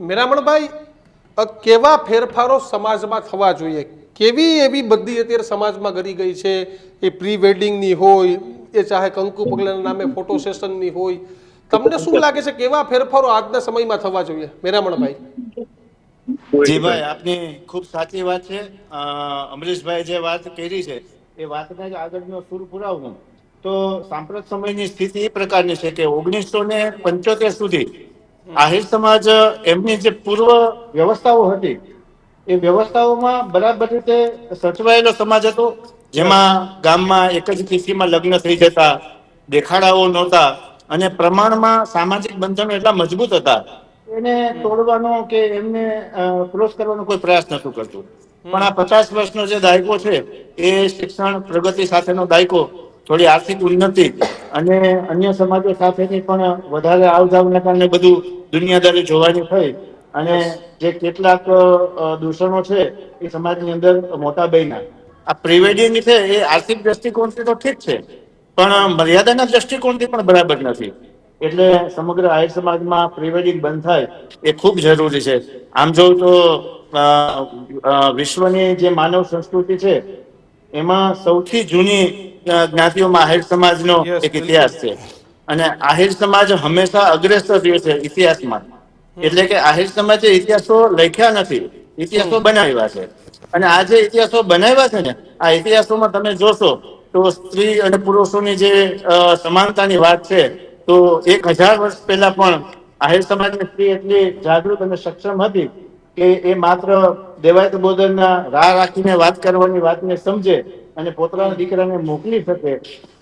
મેરામણભાઈ કેવા ફેરફારો સમાજમાં થવા જોઈએ? કેવી એવી બધી અત્યારે સમાજમાં ગરી ગઈ છે? એ પ્રી વેડિંગની હોય, એ ચાહે કંકુ પગલાના નામે ફોટો સેશનની હોય. તમને શું લાગે છે, કેવા ફેરફારો આજના સમયમાં થવા જોઈએ? મેરામણભાઈ. જી ભાઈ, આપની ખૂબ સાચી વાત છે. અમરીશભાઈ જે વાત કરી છે, એ વાતને જ આગળનો સુર પુરાવું. તો સાંપ્રત સમયની સ્થિતિ એ પ્રકારની છે કે ઓગણીસો ને પંચોતેર સુધી આહિર સમાજ એમની જે પૂર્વ વ્યવસ્થાઓ હતી એ વ્યવસ્થાઓમાં બરાબર રીતે સચવાયેલો સમાજ હતો જેમાં ગામમાં એક જ કિસ્સીમાં લગ્ન થઈ જતા દેખાડાઓ નહોતા અને પ્રમાણમાં સામાજિક બંધનો એટલા મજબૂત હતા. એને તોડવાનો કે એમને ક્રોસ કરવાનો કોઈ પ્રયાસ નથી કરતું. પણ આ પચાસ વર્ષનો જે દાયકો છે એ શિક્ષણ પ્રગતિ સાથેનો દાયકો થોડી આર્થિક ઉન્નતિ અને અન્ય સમાજો સાથેની પણ વધારે આવજાવના કારણે બધું દુનિયાદારી જોવાની થઈ. અને જે કેટલાક દૂષણો છે એ સમાજની અંદર મોટા બહેના આ પ્રિવેડિંગ છે એ આર્થિક દ્રષ્ટિકોણથી તો ઠીક છે પણ મર્યાદાના દ્રષ્ટિકોણથી પણ બરાબર નથી. એટલે સમગ્ર આહિર સમાજમાં પ્રિવેડિંગ બંધ થાય એ ખૂબ જરૂરી છે. આમ જોઉં તો વિશ્વની જે માનવ સંસ્કૃતિ છે એમાં સૌથી જૂની જ્ઞાતિઓમાં આહિર સમાજનો એક ઇતિહાસ છે. અને આહિર સમાજ હંમેશા અગ્રેસર રહ્યો છે ઇતિહાસમાં. એટલે કે આહિર સમાજે ઇતિહાસો લખ્યા નથી. ઇતિહાસો બનાવ્યા છે. અને આ જે ઇતિહાસો બનાવ્યા છે ને આ ઇતિહાસોમાં તમે જોશો તો સ્ત્રી અને પુરુષોની જે સમાનતાની વાત છે તો એક હજાર વર્ષ પહેલા પણ આહિર સમાજની સ્ત્રી એટલી જાગૃત અને સક્ષમ હતી કે એ માત્ર દેવાયત બોદરના રાહ રાખીને વાત કરવાની વાતને સમજે અને પોતાના દીકરાને મોકલી શકે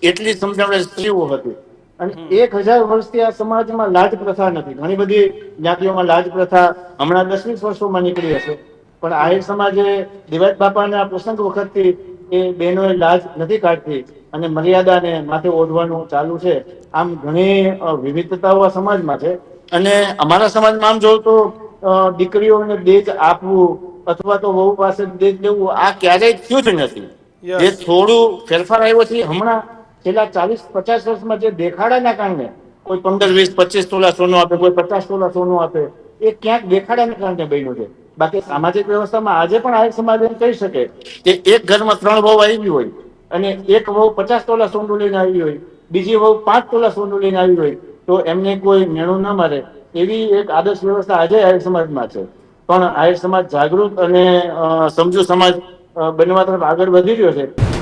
એટલી સમજણ સ્ત્રીઓ હતી. અને એક હજાર વર્ષથી આ સમાજમાં લાજ પ્રથા નથી. ઘણી બધી જ્ઞાતિઓમાં લાજ પ્રથા હમણાં દસ વીસ વર્ષોમાં નીકળી હશે. પણ આહિર સમાજે દિવેત બાપાના પ્રસંગ વખતથી એ બહેનોએ લાજ નથી કાઢતી અને મર્યાદાને માથે ઓઢવાનું ચાલુ છે. આમ ઘણી વિવિધતાઓ આ સમાજમાં છે. અને અમારા સમાજમાં આમ જોઉં તો દીકરીઓને દેજ આપવું અથવા તો વહુ પાસે દેજ લેવું આ ક્યારેય થયું જ નથી. જે થોડું ફેરફાર આવ્યો છે. હમણાં છેલ્લા ચાલીસ, પચાસ વર્ષમાં જે દેખાડાના કારણે કોઈ પંદર, વીસ, પચીસ તોલા સોનું આપે, કોઈ પચાસ તોલા સોનું આપે, એ ક્યાંક દેખાડાના કારણે બન્યું છે. બાકી સામાજિક વ્યવસ્થામાં આજે પણ આ સમાજ એમ કહી શકે કે એક ઘરમાં ત્રણ વહુ આવી હોય અને એક વહુ પચાસ તોલા સોનું લઈને આવી હોય, બીજી વહુ પાંચ તોલા સોનું લઈને આવી હોય, તો એમને કોઈ મેણું ન મારે એવી એક આદર્શ વ્યવસ્થા આજે આહિર સમાજમાં છે. પણ આહિર સમાજ જાગૃત અને સમજુ સમાજ બનવા તરફ આગળ વધી રહ્યો છે.